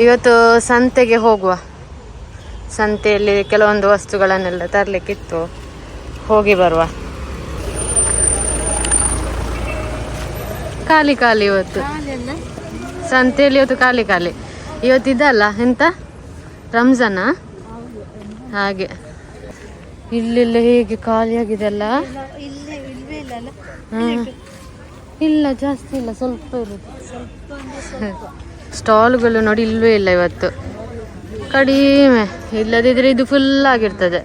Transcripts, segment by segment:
ಇವತ್ತು ಸಂತೆಗೆ ಹೋಗುವ. ಸಂತೆಯಲ್ಲಿ ಕೆಲವೊಂದು ವಸ್ತುಗಳನ್ನೆಲ್ಲ ತರಲಿಕ್ಕಿತ್ತು. ಹೋಗಿ ಬರುವ. ಖಾಲಿ ಖಾಲಿ ಇವತ್ತು. ಸಂತೆಯಲ್ಲಿ ಇವತ್ತು ಖಾಲಿ ಖಾಲಿ. ಇವತ್ತು ಇದಲ್ಲ, ಎಂತ? ರಂಜಾನ? ಹಾಗೆ. ಇಲ್ಲೆಲ್ಲ ಹೇಗೆ ಖಾಲಿಯಾಗಿದೆ ಅಲ್ಲ. ಇಲ್ಲ, ಜಾಸ್ತಿ ಇಲ್ಲ, ಸ್ವಲ್ಪ ಇರುತ್ತೆ ಸ್ಟಾಲ್ಗಳು ನೋಡಿ ಇಲ್ವೇ ಇಲ್ಲ ಇವತ್ತು. ಕಡಿಮೆ. ಇಲ್ಲದಿದ್ರೆ ಇದು ಫುಲ್ ಆಗಿರ್ತದೆ.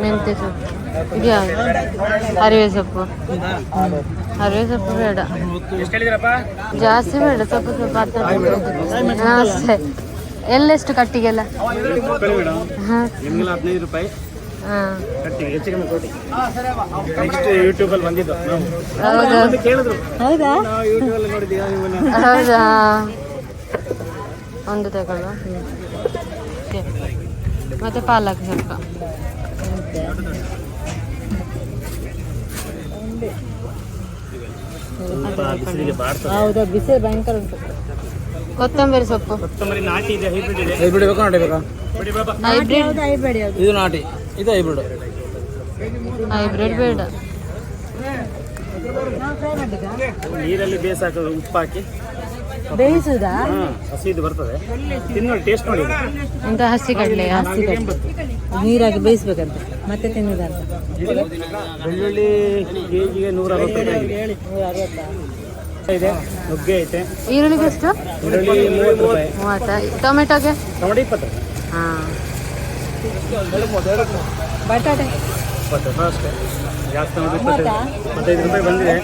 ಮೆಂತ್ಯ ಸೊಪ್ಪು. ಇದೆಯಾ ಅರಿವೆ ಸೊಪ್ಪು. ಅರಿವೆ ಸೊಪ್ಪು ಬೇಡ. ಜಾಸ್ತಿ ಬೇಡ, ಸ್ವಲ್ಪ ಸ್ವಲ್ಪ ಹಾ ಎಲ್ಲೆಷ್ಟು ಕಟ್ಟಿಗೆಲ್ಲ? ಹದಿನೈದು ರೂಪಾಯಿ. ಹೌದಾ? ಒಂದು ತಗೊಳ್ಳುವ. ಓಕೆ. ಮತ್ತೆ ಪಾಲಕ್ ಸ್ವಲ್ಪ. ಹೌದಾ? ಬಿಸಿಲು ಭಯಂಕರ ಉಂಟು. ಕೊತ್ತಂಬರಿ ಸೊಪ್ಪು. ಕೊತ್ತಂಬರಿ ನಾಟಿ ಇದೆ ಹೈಬ್ರಿಡ್ ಇದೆ. ಹೈಬ್ರಿಡ್ ಬೇಕಾ ನಾಟಿ ಬೇಕಾ? ಹೈಬ್ರಿಡ್ ಹೈಬ್ರಿಡ್ ಇದು ನಾಟಿ ಇದು ಹೈಬ್ರಿಡ್. ಹೈಬ್ರಿಡ್ ಬೇಡ. ನೀರಲ್ಲಿ ಬೇಯಿಸಾಕ ಉಪ್ಪು ಹಾಕಿ. ಬೇಯಿಸುದಾ? ಹಸಿ ಹಸಿದು ಬರ್ತದೆ. ತಿನ್ನೋದು ಟೇಸ್ಟ್ ನೋಡಿ. ಅಂತ ಹಸಿ ಕಡಲೆ ಹಸಿ ನೀರಾಗಿ ಬೇಯಿಸ್ಬೇಕಂತ ಮತ್ತೆ ತಿನ್ನುದಂತ ಬೆಳ್ಳುಳ್ಳಿ ಕೆಜಿಗೆ ನೂರ ಅರವತ್ತು ರೂಪಾಯಿ ಆಗಿದೆ. ಇದೆ ನುಗ್ಗೆ ಐತೆ. ಈರುಳ್ಳಿಗೆ ಎಷ್ಟು? ಈರುಳ್ಳಿ ಮೂವತ್ತು ರೂಪಾಯಿ. ಮೂವತ್ತ ಟೊಮೆಟೊಗೆ? ಟೊಮೆಟೊ ಇಪ್ಪತ್ತು ಹಾ. ಇಪ್ಪತ್ತು ರೂಪಾಯಿ ಅಷ್ಟೇ. ಜಾಸ್ತಿ ತಗೊಂಡ್ರೆ ಇಪ್ಪತ್ತೈದು ಇಪ್ಪತ್ತೈದು ರೂಪಾಯಿ ಬಂದಿದೆ.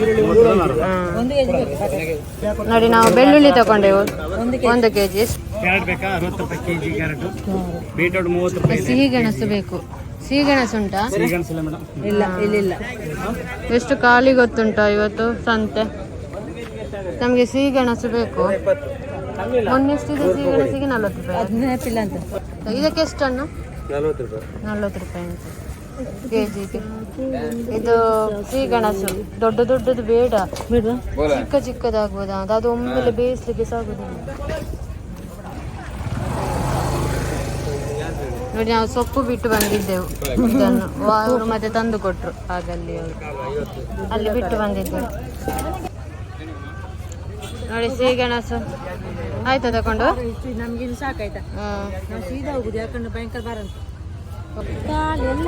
ಈರುಳ್ಳಿ ಮೂವತ್ತು ರೂಪಾಯಿ ನೋಡಿ ನಾವು ಬೆಳ್ಳುಳ್ಳಿ ತಗೊಂಡೆವು. ಒಂದು ಕೆ ಜಿ ಕ್ಯಾರೆಟ್ ಬೇಕಾ? ಅರವತ್ತು ರೂಪಾಯಿ ಕೆಜಿ ಕ್ಯಾರೆಟ್. ಬೀಟ್ರೋಟ್ ಮೂವತ್ತು ರೂಪಾಯಿ ಸಿಹಿ ಗೆಣಸು ಬೇಕು. ಸಿಹಿ ಗೆಣಸು ಉಂಟಾ ಇಲ್ಲ ಇಲ್ಲಿಲ್ಲ ಎಷ್ಟು ಖಾಲಿ ಗೊತ್ತುಂಟಾ ಇವತ್ತು ಸಂತೆ? ನಮಗೆ ಸಿಹಿ ಗೆಣಸು ಬೇಕು. ಮೊನ್ನೆ ಎಷ್ಟಿದೆ ಸಿಹಿ ಗೆಣಸಿಗೆ ನಲ್ವತ್ತು ರೂಪಾಯಿ. ಅಂತ. ಇದಕ್ಕೆ ಎಷ್ಟು ಅಣ್ಣ? ನಲ್ವತ್ತು ರೂಪಾಯಿ. ನಲ್ವತ್ತು ರೂಪಾಯಿ ಅಂತ. ಕೆ ಜಿಗೆ ಇದು ಸಿಹಿ ಗೆಣಸು ದೊಡ್ಡ ದೊಡ್ಡದು ಬೇಡ. ಚಿಕ್ಕ ಚಿಕ್ಕದಾಗ್ಬೋದಾ ಅಂತ. ಅದು ಒಮ್ಮೆಲೆ ಬೇಯಿಸ್ಲಿಕ್ಕೆ ಸಾಗುದಿಲ್ಲ ನೋಡಿ ನಾವು ಸೊಪ್ಪು ಬಿಟ್ಟು ಬಂದಿದ್ದೆವು. ಇದನ್ನು ಅವರು ಮತ್ತೆ ತಂದು ಕೊಟ್ರು ಹಾಗಲ್ಲಿ ಅವರು. ಅಲ್ಲಿ ಬಿಟ್ಟು ಬಂದಿದ್ದೆವು. ನೋಡಿ ಸಿಹಿ ಗೆಣಸು ಆಯ್ತಾ ತಕೊಂಡು ನಮ್ಗಿನ್ ಸಾಕಾಯ್ತಾ? ಸೀದಾ ಹೋಗುದು ಯಾಕಂದ್ರೆ ಭಯಂಕರ ಬಾರ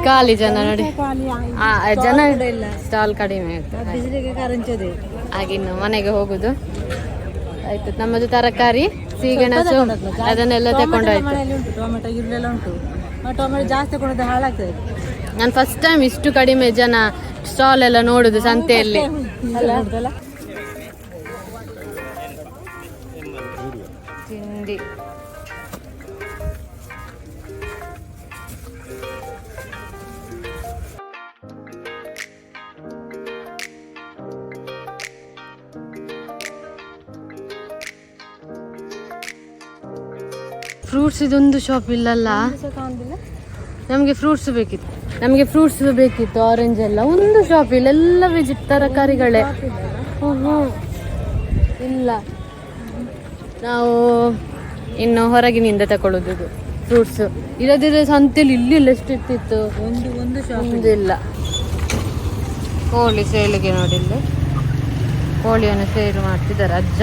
ಖಾಲಿ ಜನ ನೋಡಿ. ಜನ ಸ್ಟಾಲ್ ಕಡಿಮೆ ಆಯ್ತು. ಬಿಸಿಲಿಗೆ ಇನ್ನು ಹಾಗಿನ್ನು ಮನೆಗೆ ಹೋಗುದು. ಆಯ್ತು ನಮ್ಮದು ತರಕಾರಿ. ಸಿಹಿಗೆಣಸು ಅದನ್ನೆಲ್ಲ ಉಂಟು ಟೊಮೆಟೊ ಇಲ್ಲೆಲ್ಲ ಉಂಟು. ಟೊಮೆಟೊ ಜಾಸ್ತಿ ಕೊಡೋದು ಹಾಳಾಗ್ತದೆ. ನಾನು ಫಸ್ಟ್ ಟೈಮ್ ಇಷ್ಟು ಕಡಿಮೆ ಜನ ಸ್ಟಾಲ್ ಎಲ್ಲ ನೋಡುದು ಸಂತೆಯಲ್ಲಿ. ಫ್ರೂಟ್ಸ್ ಇದೊಂದು ಶಾಪ್ ಇಲ್ಲಲ್ಲ? ನಮಗೆ ಫ್ರೂಟ್ಸ್ ಬೇಕಿತ್ತು. ನಮಗೆ ಫ್ರೂಟ್ಸ್ ಬೇಕಿತ್ತು ಆರೆಂಜ್ ಎಲ್ಲ. ಒಂದು ಶಾಪ್ ಇಲ್ಲ ಎಲ್ಲ ವೆಜಿ ತರಕಾರಿಗಳೇ. ಇಲ್ಲ. ನಾವು ಇನ್ನು ಹೊರಗಿನಿಂದ ತಗೊಳ್ಳೋದು ಫ್ರೂಟ್ಸ್ ಇಲ್ಲದಿದ್ರೆ ಸಂತೆಯಲ್ಲಿ ಇಲ್ಲಿ ಇಲ್ಲ ಎಷ್ಟು ಇರ್ತಿತ್ತು ಒಂದು ಒಂದು ಶಾಪ್ ಇಲ್ಲ. ಕೋಳಿ ಸೇಲಿಗೆ ನೋಡಿಲ್ಲ ಕೋಳಿಯನ್ನು ಸೇಲ್ ಮಾಡ್ತಿದ್ದಾರೆ ಅಜ್ಜ.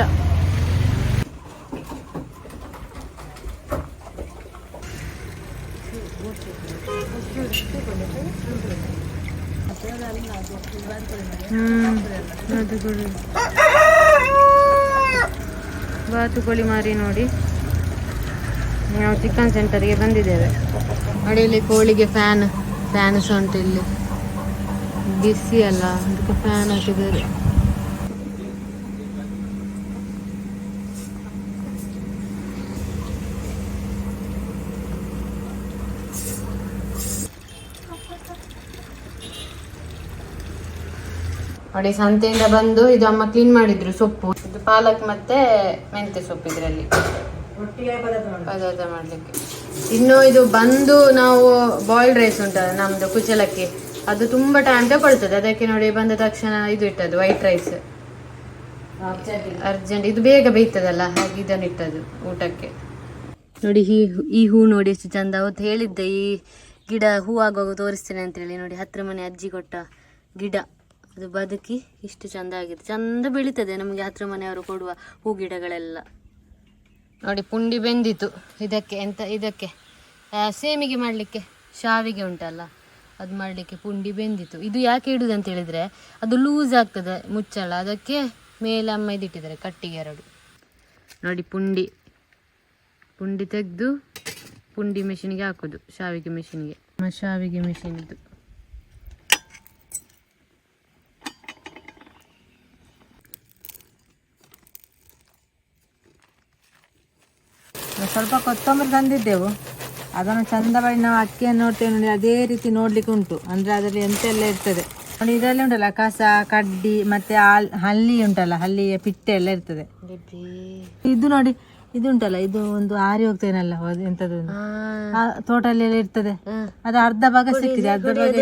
ಬಾತುಕೋಳಿ ಬಾತುಕೋಳಿ ಮಾರಿ, ನೋಡಿ. ನಾವು ಚಿಕನ್ ಸೆಂಟರ್ಗೆ ಬಂದಿದ್ದೇವೆ. ನೋಡಿ ಇಲ್ಲಿ ಕೋಳಿಗೆ ಫ್ಯಾನ್ ಫ್ಯಾನ್ ಸಹ ಉಂಟು ಇಲ್ಲಿ. ಬಿಸಿ ಅಲ್ಲ, ಅದಕ್ಕೆ ಫ್ಯಾನ್ ಹಾಕಿದ್ದಾರೆ. ನೋಡಿ ಸಂತೆಯಿಂದ ಬಂದು ಇದು ಅಮ್ಮ ಕ್ಲೀನ್ ಮಾಡಿದ್ರು ಸೊಪ್ಪು. ಇದು ಪಾಲಕ್ ಮತ್ತೆ ಮೆಂತ್ಯ ಸೊಪ್ಪು ಇದರಲ್ಲಿ. ಪದಾರ್ಥ ಮಾಡಿ ಪದಾರ್ಥ ಮಾಡ್ಲಿಕ್ಕೆ. ಇನ್ನು ಇದು ಬಂದು ನಾವು ಬಾಯ್ಲ್ಡ್ ರೈಸ್ ಉಂಟಲ್ಲ ನಮ್ದು ಕುಚಲಕ್ಕಿ ಅದು ತುಂಬಾ ಟೈಮ್ ತಗೊಳ್ತದೆ. ಅದಕ್ಕೆ ನೋಡಿ ಬಂದ ತಕ್ಷಣ ಇದು ಇಟ್ಟದ್ದು ವೈಟ್ ರೈಸ್ ಅರ್ಜೆಂಟ್ ಇದು ಬೇಗ ಬೇಯ್ತದಲ್ಲ ಹಾಗೆ ಇದನ್ನು ಇಟ್ಟದ್ದು ಊಟಕ್ಕೆ. ನೋಡಿ ಈ ಈ ಹೂ ನೋಡಿ ಎಷ್ಟು ಚಂದ ಅವತ್ತು ಹೇಳಿದ್ದೆ ಈ ಗಿಡ ಹೂ ಆಗುವಾಗ ತೋರಿಸ್ತೇನೆ ಅಂತೇಳಿ. ನೋಡಿ ಹತ್ರ ಮನೆ ಅಜ್ಜಿ ಕೊಟ್ಟ ಗಿಡ. ಅದು ಬದುಕಿ ಇಷ್ಟು ಚಂದ ಆಗಿದೆ. ಚಂದ ಬೆಳೀತದೆ ನಮಗೆ ಹತ್ರ ಮನೆಯವರು ಕೊಡುವ ಹೂ ಗಿಡಗಳೆಲ್ಲ ನೋಡಿ, ಪುಂಡಿ ಬೆಂದಿತು ಇದಕ್ಕೆ ಎಂತ, ಇದಕ್ಕೆ? ಸೇಮಿಗೆ ಮಾಡಲಿಕ್ಕೆ ಶಾವಿಗೆ ಉಂಟಲ್ಲ, ಅದು ಮಾಡಲಿಕ್ಕೆ ಪುಂಡಿ ಬೆಂದಿತು ಇದು ಯಾಕೆ ಇಡುದು ಅಂತ ಹೇಳಿದ್ರೆ, ಅದು ಲೂಸ್ ಆಗ್ತದೆ ಮುಚ್ಚಳ. ಅದಕ್ಕೆ ಮೇಲೆ ಅಮ್ಮ ಇದಿಟ್ಟಿದ್ದಾರೆ, ಕಟ್ಟಿಗೆ ಎರಡು. ನೋಡಿ, ಪುಂಡಿ. ಪುಂಡಿ ತೆಗೆದು ಪುಂಡಿ ಮೆಷಿನ್ಗೆ ಹಾಕೋದು, ಶಾವಿಗೆ ಮೆಷಿನ್ಗೆ ಶಾವಿಗೆ ಮೆಷಿನ್ ಇದು ಸ್ವಲ್ಪ ಕೊತ್ತಂಬರಿ ತಂದಿದ್ದೆವು. ಅದನ್ನು ಚಂದ ಮಾಡಿ ನಾವು ಅಕ್ಕಿಯನ್ನು ನೋಡ್ತೇವೆ ನೋಡಿ ಅದೇ ರೀತಿ ನೋಡ್ಲಿಕ್ಕೆ ಉಂಟು. ಅಂದ್ರೆ ಅದರಲ್ಲಿ ಎಂತೆಲ್ಲ ಇರ್ತದೆ. ನೋಡಿ ಇದರಲ್ಲಿ ಉಂಟಲ್ಲ ಕಸ ಕಡ್ಡಿ ಮತ್ತೆ ಆಲ್ ಹಲ್ಲಿ ಉಂಟಲ್ಲ ಹಲ್ಲಿಯ ಪಿಟ್ಟೆ ಎಲ್ಲ ಇರ್ತದೆ. ಇದು ನೋಡಿ ಇದು ಉಂಟಲ್ಲ ಇದು ಒಂದು ಆರಿ ಹೋಗ್ತೇನಲ್ಲ ಅದು ಎಂತದು ಒಂದು. ಆ ತೋಟಲ್ಲಿ ಎಲ್ಲ ಇರ್ತದೆ. ಅದು ಅರ್ಧ ಭಾಗ ಸಿಕ್ಕಿದೆ ಅರ್ಧ ಭಾಗ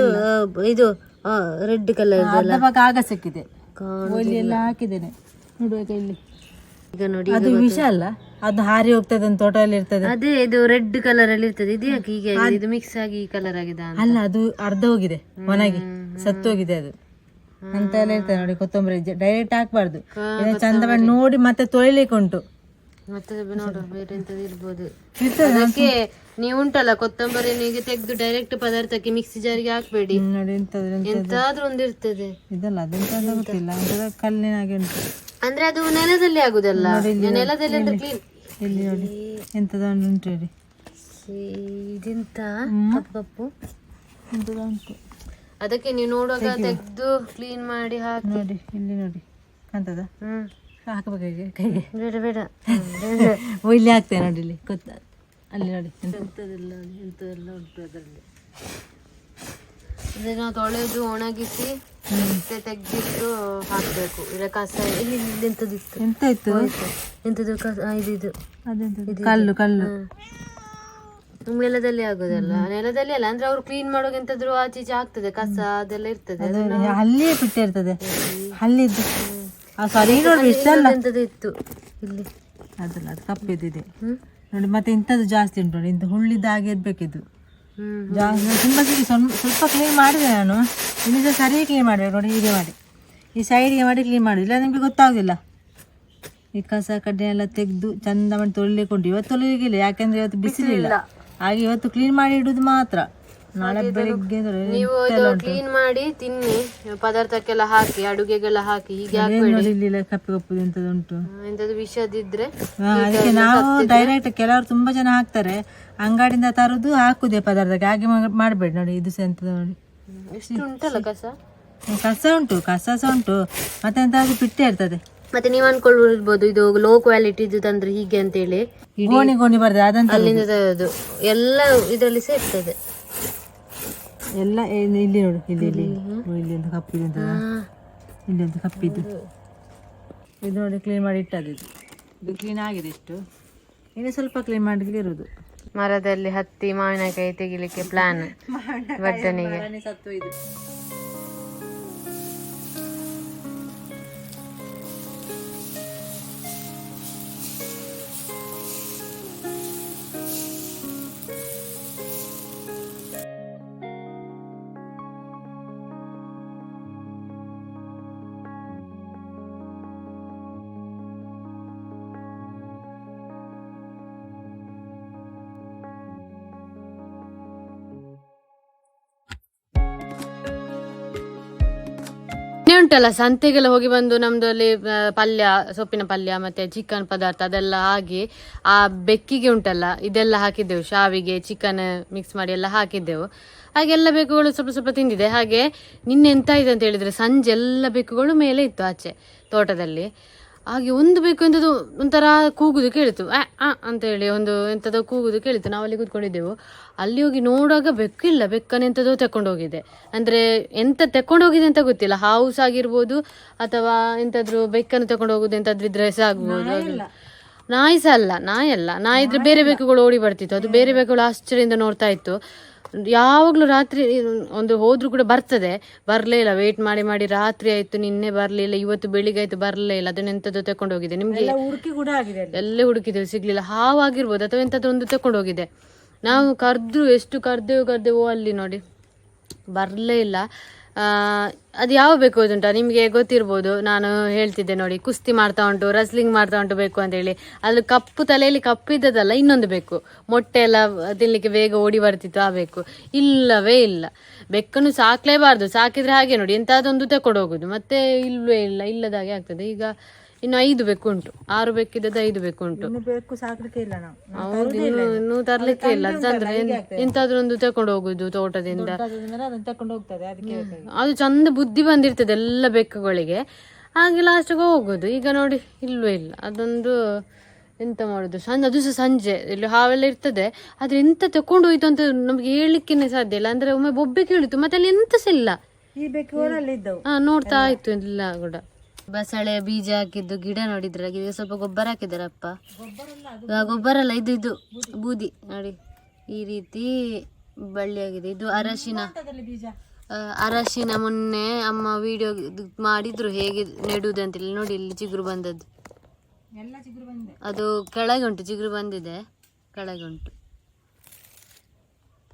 ಇದು ರೆಡ್ ಕಲರ್ ಅರ್ಧ ಭಾಗ ಆಗ ಸಿಕ್ಕಿದೆ. ಒಲಿ ಎಲ್ಲ ಹಾಕಿದ್ದೇನೆ. ನೋಡುವಾಗ ಇಲ್ಲಿ ಈಗ ನೋಡಿ ಅದು ವಿಷ ಅಲ್ಲ ಅದು ಹಾರಿ ಹೋಗ್ತದೆ ಅಂತ ತೋಟದಲ್ಲಿ ಇರ್ತದೆ. ಅದೇ ಇದು ರೆಡ್ ಕಲರ್ ಅಲ್ಲಿ ಇರ್ತದೆ. ಇದು ಯಾಕೆ ಹೀಗೆ ಆಗಿದೆ? ಇದು ಮಿಕ್ಸ್ ಆಗಿ ಈ ಕಲರ್ ಆಗಿದೆ ಅಲ್ಲ ಅದು ಅರ್ಧ ಹೋಗಿದೆ ಒಣಗಿ ಸತ್ತು ಹೋಗಿದೆ ಅದು. ಅಂತ ಎಲ್ಲ ಇರ್ತದೆ ನೋಡಿ ಕೊತ್ತಂಬರಿ ಡೈರೆಕ್ಟ್ ಹಾಕ್ಬಾರ್ದು. ಇದನ್ನ ಚಂದ ಮಾಡಿ ನೋಡಿ ಮತ್ತೆ ತೊಳಿಲಿಕ್ಕೆ ಉಂಟು. ಮತ್ತೆ ನೋಡು ಬೇರೆ ಇರ್ಬೋದು. ಅದಕ್ಕೆ ನೀವು ಉಂಟಲ್ಲ ಕೊತ್ತಂಬರಿ ನೀಗೆ ತೆಗೆದು ಡೈರೆಕ್ಟ್ ಪದಾರ್ಥಕ್ಕೆ ಮಿಕ್ಸಿ ಜಾರಿಗೆ ಹಾಕ್ಬೇಡಿ. ನೋಡಿ ಎಂತದ್ದು ಎಂತಾದ್ರೂ ಒಂದು ಇರ್ತದೆ ಇದಲ್ಲ ಅದೆಂತ ಗೊತ್ತಿಲ್ಲ ಒಂಥರ ಕಲ್ಲಿನಾಗೆ ಉಂಟು. ಅಂದ್ರೆ ಅದು ನೆಲದಲ್ಲಿ ಆಗುದಲ್ಲ? ನೆಲದಲ್ಲಿ ಅಂದ್ರೆ ಕ್ಲೀನ್ ಇಲ್ಲಿ ನೋಡಿ ಎಂತದ ಉಂಟು ಇದೆಂತ? ಕಪ್ಪು ಕಪ್ಪು. ಎಂತದ ಉಂಟು. ಅದಕ್ಕೆ ನೀವು ನೋಡುವಾಗ ತೆಗೆದು ಕ್ಲೀನ್ ಮಾಡಿ ಹಾಕಿ. ನೋಡಿ ಇಲ್ಲಿ ನೋಡಿ ಕಾಣ್ತದ? ಹಾಕಬೇಕು ಹೇಗೆ ಕೈಗೆ? ಬೇಡ ಬೇಡ. ಓ, ಇಲ್ಲಿ ಹಾಕ್ತೇನೆ ನೋಡಿ ಇಲ್ಲಿ ಗೊತ್ತ? ಅಲ್ಲಿ ನೋಡಿ ಎಂತ? ಎಂತದಿಲ್ಲ ಎಂತದೆಲ್ಲ ಉಂಟು ಅದರಲ್ಲಿ. ಅದೇ ನಾವು ತೊಳೆದು ಒಣಗಿಸಿ ತೆಗ್ದಿಟ್ಟು ಹಾಕ್ಬೇಕು. ಇಲ್ಲ ಕಸ ಇಲ್ಲಿ ಇಲ್ಲಿ ಎಂತದಿತ್ತು ಎಂತ ಇತ್ತು? ಎಂತದು ಕಸ? ಇದು ಕಲ್ಲು ಕಲ್ಲು. ನೆಲದಲ್ಲಿ ಆಗೋದಲ್ಲ? ನೆಲದಲ್ಲಿ ಅಲ್ಲ ಅಂದ್ರೆ ಅವ್ರು ಕ್ಲೀನ್ ಮಾಡುವಾಗ ಎಂತಾದ್ರು ಆಚೆ ಈಚೆ ಆಗ್ತದೆ ಕಸ ಅದೆಲ್ಲ ಇರ್ತದೆ ಅಲ್ಲಿಯೇ ಬಿಟ್ಟೆ ಇರ್ತದೆ. ಸಾರಿ ನೋಡಿ ಇಷ್ಟಲ್ಲ. ಎಂತದು ಇತ್ತು. ಇಲ್ಲಿ. ಅದಲ್ಲ ಅದು ಕಪ್ಪಿದ್ದಿದೆ ನೋಡಿ ಮತ್ತೆ ಇಂಥದ್ದು ಜಾಸ್ತಿ ಉಂಟು ನೋಡಿ ಇಂಥ ಹಾಗೆ ಇರ್ಬೇಕಿದ್ದು ತುಂಬ ಸಿಗಿ ಸ್ವಲ್ಪ ಸ್ವಲ್ಪ ಕ್ಲೀನ್ ಮಾಡಿದೆ ನಾನು. ಇನ್ನಿದ ಸರಿ ಕ್ಲೀನ್ ಮಾಡಬೇಕು ನೋಡಿ ಹೀಗೆ ಮಾಡಿ. ಈ ಸೈಡ್ಗೆ ಮಾಡಿ ಕ್ಲೀನ್ ಮಾಡಿ. ಇಲ್ಲ ನಿಮಗೆ ಗೊತ್ತಾಗೋದಿಲ್ಲ. ಈ ಕಸ ಕಡ್ಡಿ ಎಲ್ಲ ತೆಗೆದು ಚಂದ ಮಾಡಿ ತೊಳಿಲಿಕ್ಕೆ ಉಂಟು ಇವತ್ತು ತೊಳಿಲಿಕ್ಕಿಲ್ಲ ಯಾಕೆಂದ್ರೆ ಇವತ್ತು ಬಿಸಿಲಿಲ್ಲ. ಹಾಗೆ ಇವತ್ತು ಕ್ಲೀನ್ ಮಾಡಿ ಇಡುದು ಮಾತ್ರ. ನಾಳೆ ಬೆಳಿಗ್ಗೆ ನೀವು ಇದು ಕ್ಲೀನ್ ಮಾಡಿ ತಿನ್ನಿ ಪದಾರ್ಥಕ್ಕೆಲ್ಲ ಹಾಕಿ ಅಡುಗೆಗೆಲ್ಲ ಹಾಕಿ ಹೀಗೆ ಹಾಕ್ಬೇಡಿ. ಕಪ್ಪು ಕಪ್ಪು ಎಂತದ್ದು ಉಂಟು. ವಿಷದಿದ್ರೆ ಅದಕ್ಕೆ ನಾವು ಡೈರೆಕ್ಟ್ ಕೆಲವರು ತುಂಬಾ ಜನ ಹಾಕ್ತಾರೆ. ಅಂಗಡಿಯಿಂದ ತರುದು ಹಾಕುದೇ ಪದಾರ್ಥಕ್ಕೆ ಹಾಗೆ ಮಾಡಬೇಡಿ ನೋಡಿ ಇದು ಸಹ ಎಂತದು ನೋಡಿ. ಎಷ್ಟು ಉಂಟಲ್ಲ ಕಸ? ಕಸ ಉಂಟು ಕಸ ಸಹ ಉಂಟು. ಮತ್ತೆ ಎಂತಾದ್ರು ಪಿಟ್ಟೆ ಇರ್ತದೆ. ಮತ್ತೆ ನೀವು ಅನ್ಕೊಳ್ಬೋದು ಇದು ಲೋ ಕ್ವಾಲಿಟಿ ಇದು ತಂದ್ರೆ ಹೀಗೆ ಅಂತೇಳಿ. ಗೋಣಿ ಗೋಣಿ ಬರ್ತದೆ ಅದಂತ ಅಲ್ಲಿಂದ ಎಲ್ಲ ಇದರಲ್ಲಿ ಸೇರ್ತದೆ. ಇರ್ತದೆ ಎಲ್ಲ ಇಲ್ಲಿ ನೋಡು ಇಲ್ಲಿ ಇಲ್ಲಿ. ಇಲ್ಲಿ ಒಂದು ಕಪ್ಪಿದೆ ಅಂತ. ಇಲ್ಲಿ ಒಂದು ಕಪ್ಪಿದ್ದು. ಇದು ನೋಡಿ ಕ್ಲೀನ್ ಮಾಡಿ ಇಟ್ಟದ್ದು ಇದು. ಇದು ಕ್ಲೀನ್ ಆಗಿದೆ ಇಷ್ಟು. ಇನ್ನು ಸ್ವಲ್ಪ ಕ್ಲೀನ್ ಮಾಡಲಿಕ್ಕೆ ಇರೋದು. ಮರದಲ್ಲಿ ಹತ್ತಿ ಮಾವಿನಕಾಯಿ ತೆಗಿಲಿಕ್ಕೆ ಪ್ಲಾನ್ ಬಟ್ಟನಿಗೆ ಸತ್ತು ಇದು. ಉಂಟಲ್ಲ, ಸಂತೆಗೆಲ್ಲ ಹೋಗಿ ಬಂದು ನಮ್ದು ಅಲ್ಲಿ ಪಲ್ಯ, ಸೊಪ್ಪಿನ ಪಲ್ಯ, ಮತ್ತೆ ಚಿಕನ್ ಪದಾರ್ಥ ಅದೆಲ್ಲ ಆಗಿ ಆ ಬೆಕ್ಕಿಗೆ ಉಂಟಲ್ಲ, ಇದೆಲ್ಲ ಹಾಕಿದ್ದೆವು, ಶಾವಿಗೆ ಚಿಕನ್ ಮಿಕ್ಸ್ ಮಾಡಿ ಎಲ್ಲ ಹಾಕಿದ್ದೆವು. ಹಾಗೆ ಎಲ್ಲ ಬೆಕ್ಕುಗಳು ಸ್ವಲ್ಪ ಸ್ವಲ್ಪ ತಿಂದಿದೆ. ಹಾಗೆ ನಿನ್ನೆ ಇದೆ ಅಂತ ಹೇಳಿದ್ರೆ, ಸಂಜೆ ಎಲ್ಲ ಬೆಕ್ಕುಗಳು ಮೇಲೆ ಇತ್ತು ಆಚೆ, ತೋಟದಲ್ಲಿ. ಹಾಗೆ ಒಂದು ಬೇಕು ಎಂಥದ್ದು ಒಂಥರ ಕೂಗುದು ಕೇಳಿತು ಆ ಆ ಅಂತ ಹೇಳಿ ಒಂದು ಎಂಥದೋ ಕೂಗುದು ಕೇಳಿತು ನಾವು ಅಲ್ಲಿ ಕೂತ್ಕೊಂಡಿದ್ದೆವು. ಅಲ್ಲಿ ಹೋಗಿ ನೋಡುವಾಗ ಬೆಕ್ಕಿಲ್ಲ. ಬೆಕ್ಕನ್ನು ಎಂಥದೋ ತಕೊಂಡು ಹೋಗಿದೆ ಅಂದ್ರೆ ಎಂತ ತಕೊಂಡು ಹೋಗಿದೆ ಅಂತ ಗೊತ್ತಿಲ್ಲ. ಹೌಸ್ ಆಗಿರ್ಬೋದು ಅಥವಾ ಎಂತಾದ್ರೂ ಬೆಕ್ಕನ್ನು ತಕೊಂಡು ಹೋಗುದು ಎಂತಾದ್ರೂ ಇದ್ರೆ ಸಹ ಆಗ್ಬೋದು. ನಾಯಿ ಸಹ ಅಲ್ಲ. ನಾಯಿ ಅಲ್ಲ. ನಾಯಿ ಇದ್ರೆ ಬೇರೆ ಬೆಕ್ಕುಗಳು ಓಡಿ ಬರ್ತಿತ್ತು. ಅದು ಬೇರೆ ಬೆಕ್ಕುಗಳು ಆಶ್ಚರ್ಯದಿಂದ ನೋಡ್ತಾ ಇತ್ತು. ಯಾವಾಗಲೂ ರಾತ್ರಿ ಒಂದು ಹೋದರೂ ಕೂಡ ಬರ್ತದೆ. ಬರಲೇ ಇಲ್ಲ ವೇಟ್ ಮಾಡಿ ಮಾಡಿ ರಾತ್ರಿ ಆಯಿತು ನಿನ್ನೆ ಇಲ್ಲ ಇವತ್ತು ಬೆಳಿಗ್ಗೆ ಆಯಿತು ಬರಲೇ ಇಲ್ಲ ಅದನ್ನೆಂಥದ್ದು ತಕೊಂಡು ಹೋಗಿದೆ. ನಿಮಗೆ ಹುಡುಕಿ ಕೂಡ ಆಗಿದೆ. ಎಲ್ಲೇ ಹುಡುಕಿದೆವು ಸಿಗ್ಲಿಲ್ಲ. ಹಾವಾಗಿರ್ಬೋದು ಅಥವಾ ಎಂಥದ್ದು ಒಂದು ತಕೊಂಡು ಹೋಗಿದೆ. ನಾವು ಕರೆದ್ರು ಎಷ್ಟು ಕರೆದೇವು ಕರ್ದೆವು ಅಲ್ಲಿ ನೋಡಿ. ಬರಲೇ ಇಲ್ಲ. ಅದು ಯಾವ ಬೇಕು ಉಂಟಾ ನಿಮಗೆ ಗೊತ್ತಿರ್ಬೋದು. ನಾನು ಹೇಳ್ತಿದ್ದೆ ನೋಡಿ, ಕುಸ್ತಿ ಮಾಡ್ತಾ ಉಂಟು ರಸ್ಲಿಂಗ್ ಮಾಡ್ತಾ ಉಂಟು ಬೇಕು ಅಂತೇಳಿ ಅದು ಕಪ್ಪು ತಲೆಯಲ್ಲಿ ಕಪ್ಪು ಇದ್ದದಲ್ಲ ಇನ್ನೊಂದು ಬೇಕು. ಮೊಟ್ಟೆ ಎಲ್ಲ ತಿನ್ನಲಿಕ್ಕೆ ಬೇಗ ಓಡಿ ಬರ್ತಿತ್ತು, ಆ ಬೇಕು. ಇಲ್ಲವೇ ಇಲ್ಲ. ಬೆಕ್ಕನ್ನು ಸಾಕಲೇಬಾರ್ದು. ಸಾಕಿದರೆ ಹಾಗೆ ನೋಡಿ, ಎಂತಾದೊಂದು ತಗೊಂಡು ಹೋಗೋದು. ಮತ್ತೆ ಇಲ್ಲವೇ ಇಲ್ಲ, ಇಲ್ಲದಾಗೆ ಆಗ್ತದೆ. ಈಗ ಇನ್ನು ಐದು ಬೆಕ್ಕು ಉಂಟು ಆರು ಬೇಕಿದ್ದದ್ದು ಐದು ಬೆಕ್ಕು ಉಂಟು ಇನ್ನು ಬೇಕು ಸಾಕ್ಲಿಕ್ಕೆ ಇಲ್ಲ ನಾವು. ನಾವು ಹೌದು ಇನ್ನು. ಇನ್ನು ತರ್ಲಿಕ್ಕೆ ಇಲ್ಲ. ತಂದ್ರೆ ಎಂತಾದ್ರೂ ಒಂದು ತಕೊಂಡು ಹೋಗುದು ತೋಟದಿಂದ. ತಕೊಂಡು ಹೋಗ್ತದೆ ಅದು ಚಂದ ಬುದ್ಧಿ ಬಂದಿರ್ತದೆ ಎಲ್ಲ ಬೆಕ್ಕುಗಳಿಗೆ. ಹಾಗೆ ಲಾಸ್ಟಿಗೆ ಹೋಗೋದು. ಈಗ ನೋಡಿ ಇಲ್ವೇ ಇಲ್ಲ. ಅದೊಂದು ಎಂತ ಮಾಡುದು? ಸಂಜೆ ಅದು ಸಹ ಸಂಜೆ. ಇಲ್ಲಿ ಹಾವೆಲ್ಲ ಇರ್ತದೆ. ಆದ್ರೆ ಎಂತ ತಕೊಂಡು ಹೋಯ್ತು ಅಂತ ನಮ್ಗೆ ಹೇಳಲಿಕ್ಕೇನೆ ಸಾಧ್ಯ ಇಲ್ಲ. ಅಂದ್ರೆ ಒಮ್ಮೆ ಬೊಬ್ಬೆ ಕೇಳಿತು. ಮತ್ತೆ ಅಲ್ಲಿ ಎಂತ ಸಹ ಇಲ್ಲ. ನೋಡ್ತಾ ಆಯ್ತು ಎಲ್ಲ ಕೂಡ. ಬಸಳೆ ಬೀಜ ಹಾಕಿದ್ದು ಗಿಡ ನೋಡಿದ್ರ ಸ್ವಲ್ಪ ಗೊಬ್ಬರ ಹಾಕಿದಾರಪ್ಪ. ಗೊಬ್ಬರ ಅಲ್ಲ ಇದು ಇದು ಬೂದಿ. ನೋಡಿ ಈ ರೀತಿ ಬಳ್ಳಿಯಾಗಿದೆ ಇದು ಅರಶಿನ. ಅರಶಿನ ಮೊನ್ನೆ ಅಮ್ಮ ವಿಡಿಯೋ ಮಾಡಿದ್ರು ಹೇಗೆ ನೆಡುವುದು ಅಂತೇಳಿ ನೋಡಿ ಇಲ್ಲಿ ಚಿಗುರು ಬಂದದ್ದು. ಅದು ಕೆಳಗೆ ಉಂಟು ಚಿಗುರು ಬಂದಿದೆ. ಕೆಳಗೆ ಉಂಟು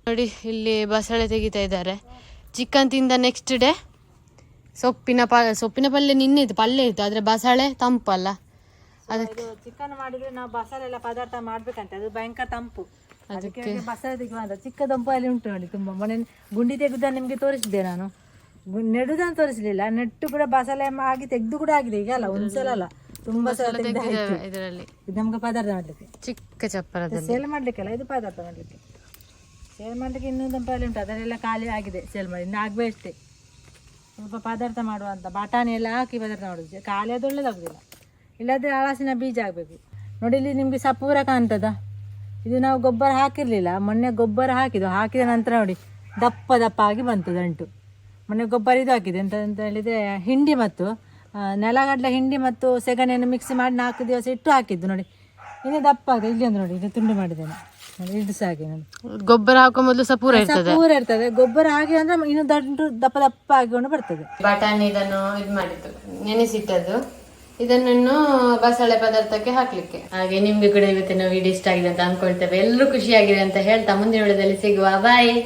ನೋಡಿ ಇಲ್ಲಿ ಬಸಳೆ ತೆಗಿತಾ ಇದ್ದಾರೆ. ಚಿಕನ್ ತಿಂದ ನೆಕ್ಸ್ಟ್ ಡೇ ಸೊಪ್ಪಿನ ಪ ಸೊಪ್ಪಿನ ಪಲ್ಯ ನಿನ್ನೆ ಇತ್ತು ಪಲ್ಯ ಇತ್ತು ಆದ್ರೆ ಬಸಳೆ ತಂಪಲ್ಲ ಅದಕ್ಕೆ ಚಿಕನ್ ಮಾಡಿದ್ರೆ ನಾವು ಬಸಳೆ ಎಲ್ಲ ಪದಾರ್ಥ ಮಾಡ್ಬೇಕಂತೆ ಅದು ಭಯಂಕರ ತಂಪು. ಅದಕ್ಕೆ ಬಸಳೆ ತೆಗೆಯುವ ಅಂತ ಚಿಕ್ಕ ದಂಪು ಅಲ್ಲಿ ಉಂಟು ನೋಡಿ ತುಂಬಾ. ಮನೆ ಗುಂಡಿ ತೆಗೆದ ನಿಮ್ಗೆ ತೋರಿಸಿದ್ದೆ ನಾನು. ನೆಡುದನ್ನು ತೋರಿಸಲಿಲ್ಲ ನೆಟ್ಟು ಕೂಡ ಬಸಳೆ ಆಗಿ ತೆಗೆದು ಕೂಡ ಆಗಿದೆ ಈಗ ಅಲ್ಲ ಒಂದ್ಸಲ ಅಲ್ಲ. ತುಂಬಾ ಸಲ. ಇದರಲ್ಲಿ. ಇದು ನಮ್ಗೆ ಪದಾರ್ಥ ಮಾಡ್ಲಿಕ್ಕೆ. ಚಿಕ್ಕ ಚಪ್ಪರ ಸೇಲ್ ಮಾಡ್ಲಿಕ್ಕಲ್ಲ ಇದು ಪದಾರ್ಥ ಮಾಡ್ಲಿಕ್ಕೆ. ಸೇಲ್ ಮಾಡ್ಲಿಕ್ಕೆ ಇನ್ನೂ ತಂಪಲ್ಲಿ ಉಂಟು ಅದನ್ನೆಲ್ಲ ಖಾಲಿ ಆಗಿದೆ ಸೇಲ್ ಮಾಡಿ ಇನ್ನು ಆಗ್ಬೇಕಷ್ಟೇ ಸ್ವಲ್ಪ ಪದಾರ್ಥ ಮಾಡುವಂಥ ಬಟಾಣಿ ಎಲ್ಲ ಹಾಕಿ ಪದಾರ್ಥ ಮಾಡೋದು. ಖಾಲಿ ಅದು ಒಳ್ಳೇದಾಗುದಿಲ್ಲ. ಇಲ್ಲದ್ರೆ ಹಳಸಿನ ಬೀಜ ಆಗಬೇಕು ನೋಡಿ, ಇಲ್ಲಿ ನಿಮಗೆ ಸಪೂರ ಕಾಣ್ತದ. ಇದು ನಾವು ಗೊಬ್ಬರ ಹಾಕಿರಲಿಲ್ಲ. ಮೊನ್ನೆ ಗೊಬ್ಬರ ಹಾಕಿದ್ದು. ಹಾಕಿದ ನಂತರ ನೋಡಿ, ದಪ್ಪ ದಪ್ಪ ಆಗಿ ಬಂತು ದಂಟು ಮೊನ್ನೆ ಗೊಬ್ಬರ ಇದು ಹಾಕಿದೆ ಎಂತ ಅಂತ ಹೇಳಿದರೆ, ಹಿಂಡಿ ಮತ್ತು ನೆಲಗಡಲೆ ಹಿಂಡಿ ಮತ್ತು ಸೆಗಣಿಯನ್ನು ಮಿಕ್ಸ್ ಮಾಡಿ ನಾಲ್ಕು ದಿವಸ ಇಟ್ಟು ಹಾಕಿದ್ದು ನೋಡಿ. ಇನ್ನು ದಪ್ಪ ಆಗಿದೆ ಇಲ್ಲಿ ಒಂದು ನೋಡಿ ಇದು ತುಂಡು ಮಾಡಿದ್ದೇನೆ. ಇದು ಗೊಬ್ಬರ ಹಾಕೋ ಮೊದಲು ಸಪೂರ ಪೂರ ಇರ್ತದೆ. ಪೂರ ಇರ್ತದೆ. ಗೊಬ್ಬರ ಹಾಕಿ ಅಂದ್ರೆ ಇನ್ನು ದಂಟು ದಪ್ಪ ದಪ್ಪ ಆಗಿಕೊಂಡು ಬರ್ತದೆ. ಬಟಾಣಿ ಇದನ್ನು ಇದು ಮಾಡಿದ್ದು. ನೆನೆಸಿಟ್ಟದ್ದು. ಇದನ್ನು ಬಸಳೆ ಪದಾರ್ಥಕ್ಕೆ ಹಾಕ್ಲಿಕ್ಕೆ. ಹಾಗೆ ನಿಮ್ಗೆ ಕೂಡ ಇವತ್ತಿನ ವಿಡಿಯೋ ಇಷ್ಟ ಆಗಿದೆ ಅಂತ ಅನ್ಕೊಳ್ತೇವೆ. ಎಲ್ಲರೂ ಖುಷಿಯಾಗಿದೆ ಅಂತ ಹೇಳ್ತಾ ಮುಂದಿನ ವಿಡಿಯೋದಲ್ಲಿ ಸಿಗುವ. ಬಾಯ್